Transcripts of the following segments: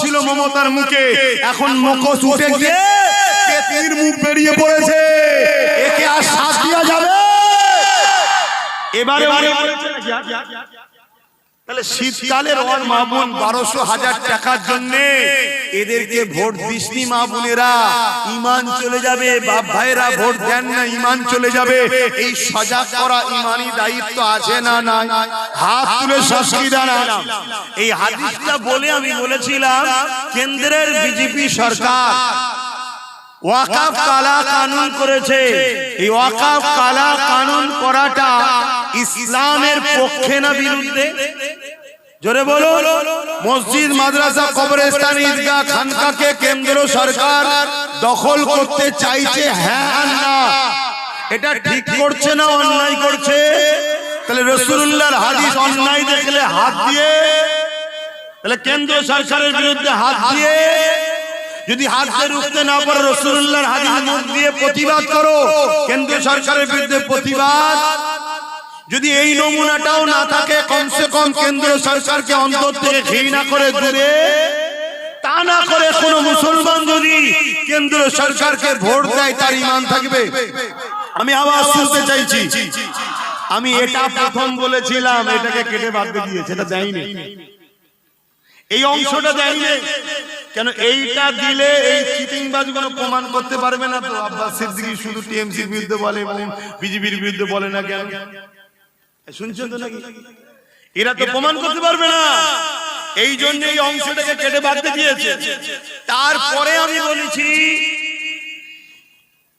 ছিল মমতার মুখে এখন মুখোশ উঠে গিয়ে পেতির মুখ বেরিয়ে পড়েছে। একে আর শ্বাস দেওয়া যাবে। এবারে উনি বলেছে নাকি আর? ওর বারোশো হাজার টাকার এদেরকে ভোট দিসনি ইমান চলে যাবে, বাপ ভাইরা ভোট দেন না, ইমান চলে যাবে। এই সজাগ করা দায়িত্ব আছে না না এই বলে আমি বলেছিলাম, কেন্দ্রের বিজেপি সরকার ওয়াকাফ কালা কানুন করেছে। এই ওয়াকাফ কালা কানুন করাটা ইসলামের পক্ষে না বিরুদ্ধে? জোরে বলো মসজিদ, মাদ্রাসা, কবরস্থান, ঈদগাহ, খানকাকে কেন্দ্র সরকার দখল করতে চাইছে? হ্যাঁ না। এটা ঠিক করছে না, অন্যায় করছে? তাহলে রসুল্লাহর হাদিস অন্যায় দেখলে হাত দিয়ে, তাহলে কেন্দ্র সরকারের বিরুদ্ধে হাত দিয়ে যদি হাত দিয়ে রুখতে না পারো রসুল্লাহর হাদিস মুখ দিয়ে প্রতিবাদ করো, কেন্দ্রীয় সরকারের বিরুদ্ধে প্রতিবাদ। যদি এই নমুনাটাও না থাকে, কমসে কম কেন্দ্রীয় সরকারকে অন্তর থেকে ঘৃণা করে দূরে, তা না করে কোন মুসলমান যদি কেন্দ্র সরকারকে ভোট দেয়, তার ইমান থাকবে। আমি আবার শুনতে চাইছি। আমি এটা প্রথম বলেছিলাম, এটাকে কেটে বাদ দিয়ে দিয়েছে, এটা দেয়নি। এই অংশটা দেয়নি। কেন এইটা দিলে এই চিটিং বাজগুলো প্রমাণ করতে পারবে না তো? আব্বাস সিদ্দিকী শুধু টিএমসির বিরুদ্ধে বলে এবং বিজেপির বিরুদ্ধে বলে না কেন? শুনছেন তো নাকি? এরা তো প্রমাণ করতে পারবে না। এই জন্য এই অংশটাকে কেটে দিয়ে দিয়েছে। তারপরে আমি বলেছি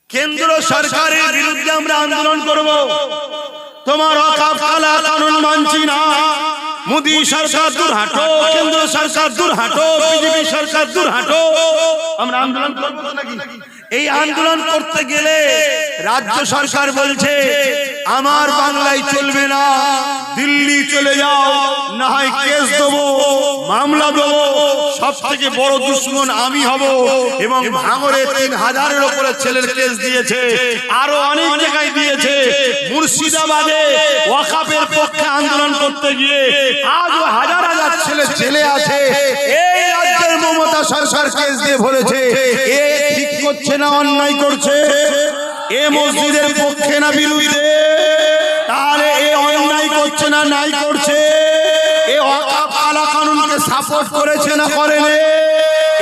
কেন্দ্র সরকারের বিরুদ্ধে আমরা আন্দোলন করব। তোমার অকাপ কালা কানুন মানছি না। মোদী সরকার দূর হাটো কেন্দ্র সরকার দূর হাঁটো বিজেপি সরকার দূর আমরা আন্দোলন করব নাকি? এই আন্দোলন করতে গেলে রাজ্য সরকার বলছে, আমার বাংলায় চলবে না, দিল্লি চলে যাও, না হয় কেস দেবো, মামলা দেবো সব থেকে বড় দুশ্মন আমি হব এবং ভাঙরে তিন হাজারের উপরে ছেলের কেস দিয়েছে, আরও অনেক জায়গায় দিয়েছে। মুর্শিদাবাদে ওয়াকাপের পক্ষে আন্দোলন করতে গিয়ে আজও হাজার হাজার ছেলে জেলে আছে। এই রাজ্যের মমতা সরকার কেস দিয়ে ভরেছে। এ ঠিক করছে না, অন্যায় করছে। এ মসজিদের পক্ষে না বিরুদ্ধে তাহলে এ অন্যায় করছে না নাই করছে? এ কানুনকে সাপোর্ট করেছে না করেনি?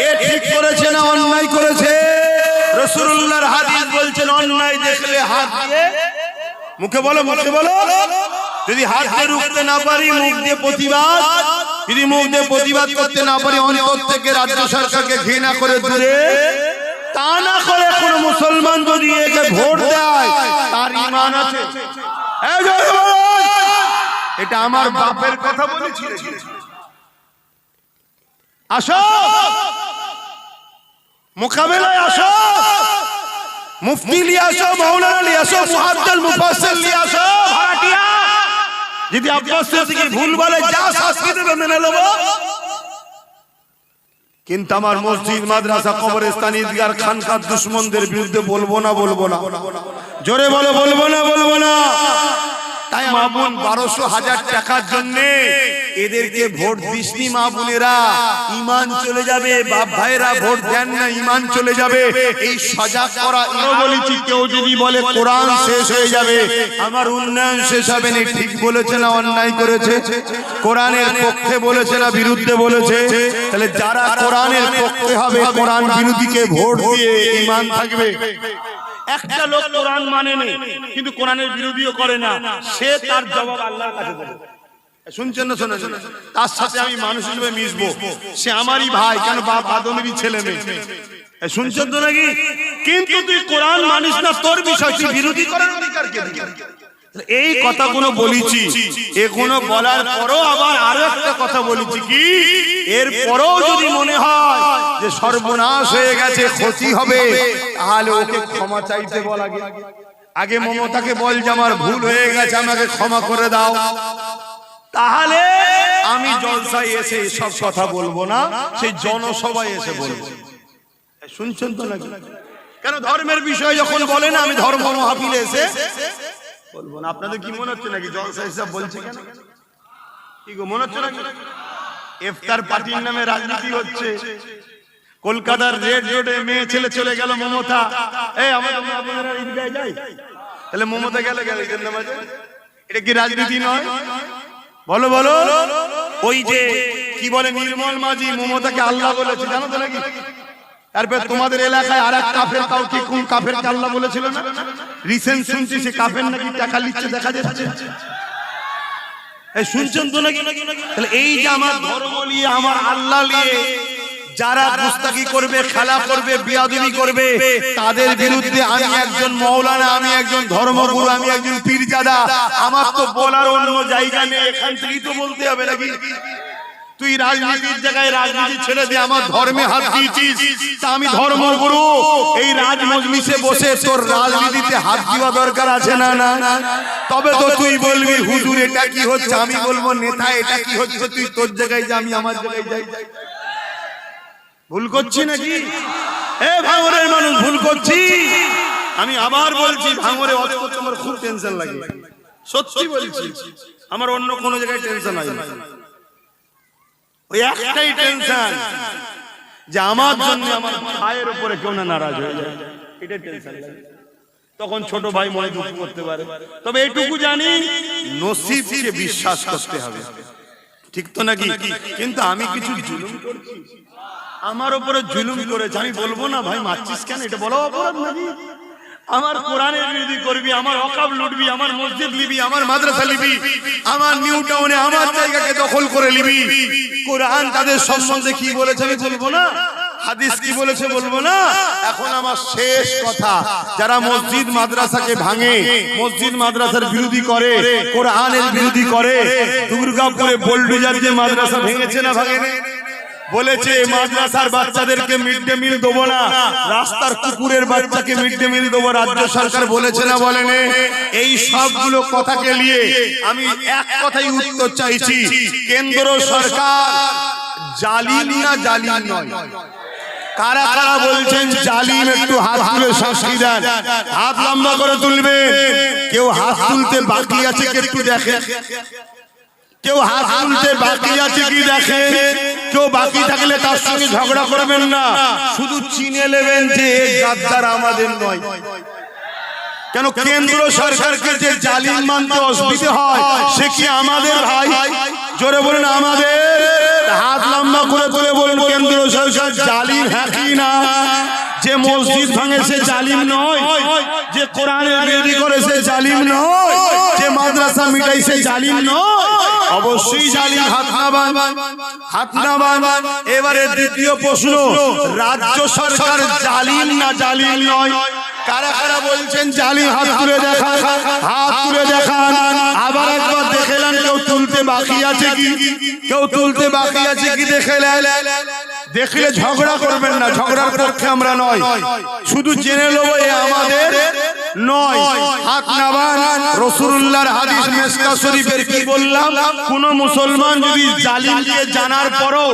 এ ঠিক করেছে না অন্যায় করেছে? রসুল্লাহর হাদিস বলছেন অন্যায় দেখলে হাত দিয়ে মুখে বলো মুখে বলো। যদি হাত দিয়ে রুখতে না পারি মুখ দিয়ে প্রতিবাদ। যদি মুখ দিয়ে প্রতিবাদ করতে না পারি অন্তর থেকে রাজ্য সরকারকে ঘৃণা করে দূরে। তা না করে কোন মুসলমান যদি একে ভোট দেয় তার ইমান আছে! এটা আমার বাপের কথা বলেছি আসো! মোকাবেলায় আসো! মুফতি আসো মাওলানা লিয়ে আসো মুহাদ্দিস মুফাসসির লিয়ে আসো। ভাড়াটিয়া! যদি আব্বাস সিদ্দিকী ভুল বলে যা শাস্তি দেবে মেনে নেব। কিন্তু আমার মসজিদ মাদ্রাসা কবরস্থান ঈদগার খানকার দুশ্মনদের বিরুদ্ধে বলব না বলব না। জোরে বলে বলব না বলব না। তাই মা বোন বারোশো হাজার টাকার জন্য এদেরকে ভোট দিসনি মা বোনেরা। ইমান চলে যাবে বাপ ভাইরা ভোট দেন না ইমান চলে যাবে। এই সজাগ করা বলেছি কেউ যদি বলে কোরআন শেষ হয়ে যাবে আমার উন্নয়ন শেষ হবে না ঠিক বলেছে না অন্যায় করেছে? কোরআনের পক্ষে বলেছে না বিরুদ্ধে বলেছে? তাহলে যারা কোরআনের পক্ষে হবে কোরআন বিরোধীকে ভোট দিয়ে ইমান থাকবে। একটা লোক কোরআন মানে নেই কিন্তু কোরআনের বিরোধীও করে না। সে তার জবাব আল্লাহর কাছে দেবে। শুনছেন না শোনেন তার সাথে আমি মানুষ হিসেবে মিশবো। সে আমারই ভাই কেন বাপ আদমেরই ছেলে মেয়ে? শুনছেন তো নাকি? কিন্তু তুই কোরআন মানিস না তোর বিষয় তুই বিরোধী করার অধিকার কে? এই কথাগুলো বলেছি। এগুলো বলার পরও আবার আরও একটা কথা বলেছি কি? এর পরেও যদি মনে হয় যে সর্বনাশ হয়ে গেছে ক্ষতি হবে তাহলে ওকে ক্ষমা চাইতে বল আগে আগে মমতাকে বল যে আমার ভুল হয়ে গেছে আমাকে ক্ষমা করে দাও। তাহলে আমি জলসায় এসে সব কথা বলব না সেই জনসভায় এসে বলব। শুনছেন তো নাকি? কেন ধর্মের বিষয় যখন বলে না আমি ধর্ম মহাপিলে এসে বলব না। আপনাদের কি মনে হচ্ছে নাকি? জলসা হিসাব বলছে কেন? কি গো, মনে হচ্ছে নাকি? ইফতার পার্টির নামে রাজনীতি হচ্ছে। কলকাতার রেড রোডে মেয়ে ছেলে চলে গেল মমতা। আমাদের আপনারা যাই? তাহলে মমতা গেলে গেলে নামাজে এটা কি রাজনীতি নয়? বলো বলো। ওই যে, কি বলে, নির্মল মাঝি মমতাকে আল্লাহ বলেছে, জানো তো নাকি? তারপর তোমাদের এলাকায় আর এক কাফের কাউকে কোন কাফের আল্লাহ বলেছিল না? রিসেন্ট শুনছি সে কাফের নাকি টাকা লিখছে দেখা যাচ্ছে। শুনছেন তো নাকি? তাহলে এই যে আমার ধর্ম নিয়ে, আমার আল্লাহ নিয়ে যারা করবে, খেলা করবে, বিয়াদবি করবে, তাদের বিরুদ্ধে আমি একজন মৌলানা, আমি একজন ধর্মগুরু, আমি একজন পীরজাদা। আমার তো বলার অন্য জায়গা নেই, এখান থেকেই তো বলতে হবে নাকি? তুই রাজনীতির জায়গায় রাজনীতি ছেড়ে দিয়ে আমার ধর্মে হাত দিয়েছিস। তা আমি ধর্মগুরু এই রাজ মজলিসে বসে তোর রাজনীতিতে হাত দেওয়া দরকার আছে না না তবে তো তুই বলবি হুজুর এটা কি হচ্ছে? আমি বলব নেতা এটা কি হচ্ছে? তুই তোর জায়গায় যা আমি আমার জায়গায় যাই। ভুল করছি নাকি? এ ভাঙরের মানুষ ভুল করছি। আমি আবার বলছি ভাঙরে অত করতে আমার খুব টেনশন লাগে। সত্যি বলছি। আমার অন্য কোনো জায়গায় টেনশন হয় না ওই একটাই টেনশন যে আমার জন্য আমার ভাইয়ের উপরে কেউ না নারাজ হয়ে যায়। এটা টেনশন। তখন ছোট ভাই মনে দুঃখ করতে পারে। তবে এইটুকু জানি নসিবকে বিশ্বাস করতে হবে। ঠিক তো নাকি? কিন্তু আমি কিছু জুলুম করছি। আমার উপরে জুলুম করেছে। আমি বলব না ভাই মারছিস কেন? এটা বলো অপরাধ নাকি? আমার কোরআনের বিরোধী করবি, আমার অকাব লুটবি, আমার মসজিদ লিবি, আমার মাদ্রাসা লিবি, আমার নিউ টাউনে, আমার জায়গাকে দখল করে লিবি। কোরআন তাদের সম্বন্ধে কি বলেছে আমি বলব না? হাদিস কি বলেছে বলব না? এখন আমার শেষ কথা, যারা মসজিদ, মাদ্রাসাকে ভাঙে, মসজিদ, মাদ্রাসার বিরোধী করে, কোরআনের বিরোধী করে, দুর্গাপুরে বোল্ডুজার যে মাদ্রাসা ভেঙেছে না ভাঙেনি? বলেছে মাদ্রাসার বাচ্চাদেরকে মিড ডে মিল দেবো না। রাস্তার কুকুরের বাচ্চাকে মিড ডে মিল দেবো রাজ্য সরকার বলেছে না বলেন? এই সবগুলো কথাকে নিয়ে আমি এক কথাই উত্তর চাইছি। কেন্দ্র সরকার জালিম না জালিম নয়। কারা কারা বলছেন জালিম একটু হাত তুলে শাস্তি দেন। হাত লম্বা করে তুলবে কেউ হাত তুলতে বাকি আছে একটু দেখে। কেউ হাত তুলতে বাকি আছে কি দেখে? কেউ বাকি থাকলে তার সঙ্গে ঝগড়া করবেন না। শুধু চিনে নেবেন যে গাদ্দার আমাদের নয়। কেন কেন্দ্র সরকারকে যে জালিম মানতে অসুবিধে হয় সে কি আমাদের ভাই? জোরে বলেন আমাদের হাত লম্বা করে করে বলেন কেন্দ্র সরকার জালিম হ্যাঁ কি না? যে মসজিদ ভাঙে সে জালিম নয়। যে কোরআনের বিরোধী করে সে জালিম নয়। যে মাদ্রাসা মিটাই সে জালিম নয়। অবশ্যই জালিম হাত হাত না বান এবারে দ্বিতীয় প্রশ্ন সরকার নয়? বলছেন হাত তুলে আবার একবার দেখেলেন কেউ তুলতে বাকি আছে কি? কেউ তুলতে বাকি আছে কি দেখেলেন দেখলে ঝগড়া করবেন না, ঝগড়ার পক্ষে আমরা নয়। শুধু জেনে নেব এ আমাদের নয়। বললাম? মুসলমান জানার পরও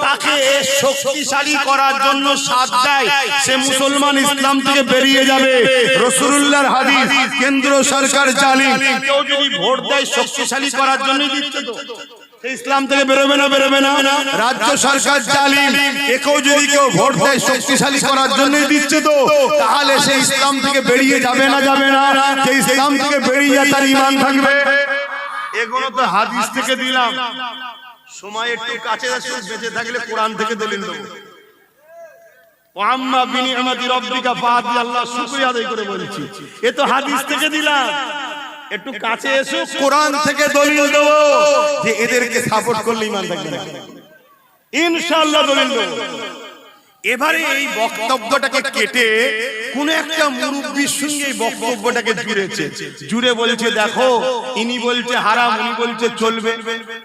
তাকে শক্তিশালী করার জন্য দেয়, সে মুসলমান ইসলাম থেকে বেরিয়ে যাবে। কেন্দ্র সরকার জালিম। কেউ যদি ভোট দেয়, শক্তিশালী করার জন্য দিচ্ছে ইসলাম থেকে বেরোবে না বেরোবে না রাজ্য সরকার জালিম। একেও যদি কেউ ভোট দেয় শক্তিশালী করার জন্যই দিচ্ছে তো। তাহলে সে ইসলাম থেকে বেরিয়ে যাবে না যাবে না। যে ইসলাম থেকে বেরিয়ে যায় তার ইমান থাকবে। এগুলো তো হাদিস থেকে দিলাম। সময় একটু কাছে বেঁচে থাকলে কোরআন থেকে দলিল দেবো। আল্লাহ শুকরিয়া আদায় করে বলছি। এ তো হাদিস থেকে দিলাম। একটু কাছে এসো কোরআন থেকে দলিল দেবো যে এদেরকে সাপোর্ট করলে ইমান থাকবে না। ইনশাআল্লাহ দলিল দেবো। এবারে এই বক্তব্যটাকে কেটে কোন একটা মুরব্বীর সঙ্গে এই বক্তব্যটাকে জুড়েছে। জুড়ে বলছে দেখো ইনি বলছে হারাম উনি বলছে চলবে।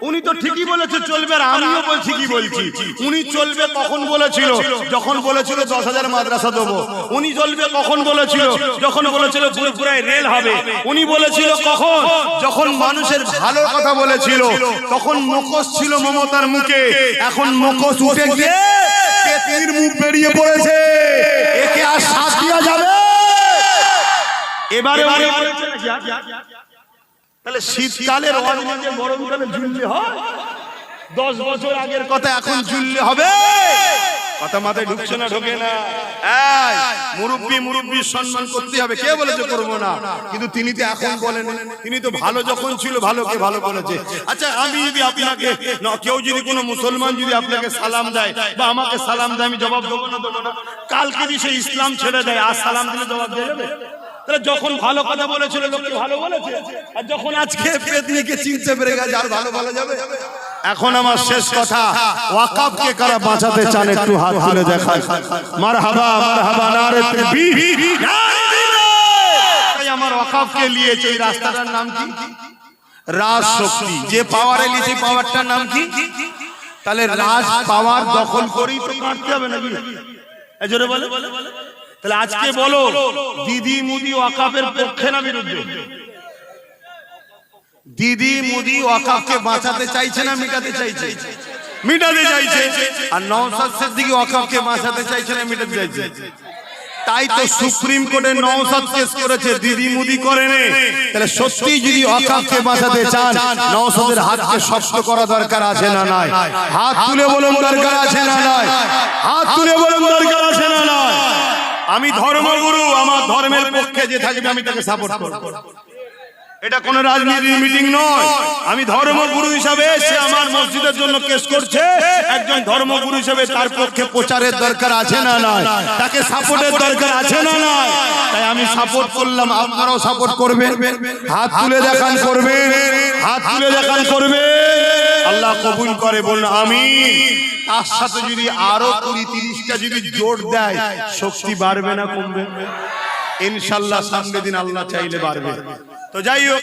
উনি তো ঠিকই বলেছে চলবে আর আমিও বলছি কি বলছি উনি চলবে কখন বলেছিল যখন বলেছিল দশ হাজার মাদ্রাসা দেবো। উনি চলবে কখন বলেছিল যখন বলেছিল পুরোপুরায় রেল হবে। উনি বলেছিল কখন? যখন মানুষের ভালো কথা বলেছিল তখন মুখোশ ছিল মমতার মুখে। এখন মুখোশ উঠে গিয়ে পেতির মুখ বেরিয়ে পড়েছে। একে আর শ্বাস দেওয়া যাবে। এবারে? তাহলে শীতকালের অরণ্যে গরমকালে ঝুললে হয়। দশ বছর আগের কথা এখন ঝুললে হবে। ভালো ভালো মুসলমান যদি আপনাকে সালাম দেয় বা আমাকে সালাম দেয়, আমি জবাব দেবো না কালকে যদি সে ইসলাম ছেড়ে দেয়, আর সালাম দিলে জবাব যখন ভালো কথা বলেছিল ভালো বলেছে? আর যখন আজকে পেতনিকে চিনতে পেরে গেছে, আর ভালো বলা যাবে? এখন আমার শেষ কথা। ওয়াকাবকে কারা বাঁচাতে চান একটু হাত তুলে দেখায় মারহাবা মারহাবা নারে তাকবীর তাই আমার ওয়াকাবকে নিয়েছে এই রাস্তাটার নাম কি? রাজ শক্তি। যে পাওয়ারে নিয়েছে পাওয়ারটার নাম কি? তাহলে রাজ পাওয়ার দখল করেই তো কাটতে হবে নাকি? জোরে বলে। তাহলে আজকে বলো দিদি মুদি ওয়াকাফের পক্ষে না বিরুদ্ধে? দিদি মুদি ওয়াকাফকে বাঁচাতে চাইছে না মিটাতে চাইছে। মিটাতে চাইছে। আর নওশাদ সিদ্দিকী ওয়াকাফকে বাঁচাতে চাইছে না মিটাতে চাইছে। তাই তো সুপ্রিম কোর্টে নওশাদ কেস করেছে দিদি মুদি করেনি। তাহলে সত্যি যদি ওয়াকাফকে বাঁচাতে চান নওশাদের হাতকে শক্ত করা দরকার আছে না নাই? হাত তুলে বলুন দরকার আছে না নাই? হাত তুলে বলুন দরকার আছে না নাই? আমি ধর্মগুরু আমার ধর্মের পক্ষে যে থাকবে আমি তাকে সাপোর্ট করব। এটা কোন রাজনীতির মিটিং নয়। আমি ধর্মগুরু হিসাবে সে আমার মসজিদের জন্য কেস করছে। একজন ধর্মগুরু হিসাবে তার পক্ষে প্রচারের দরকার আছে না নয় তাকে সাপোর্টের দরকার আছে না নয় তাই আমি সাপোর্ট করলাম। আপনারাও সাপোর্ট করবেন। হাত তুলে দেখান করবেন। হাত তুলে দেখান করবে আল্লাহ কবুল করে, বলুন আমি তার সাথে যদি আরও কুড়ি, তিরিশটা যদি জোর দেয়, শক্তি বাড়বে না কমবে? ইনশাল্লাহ সামনে দিন আল্লাহ চাইলে বাড়বে। তো যাই হোক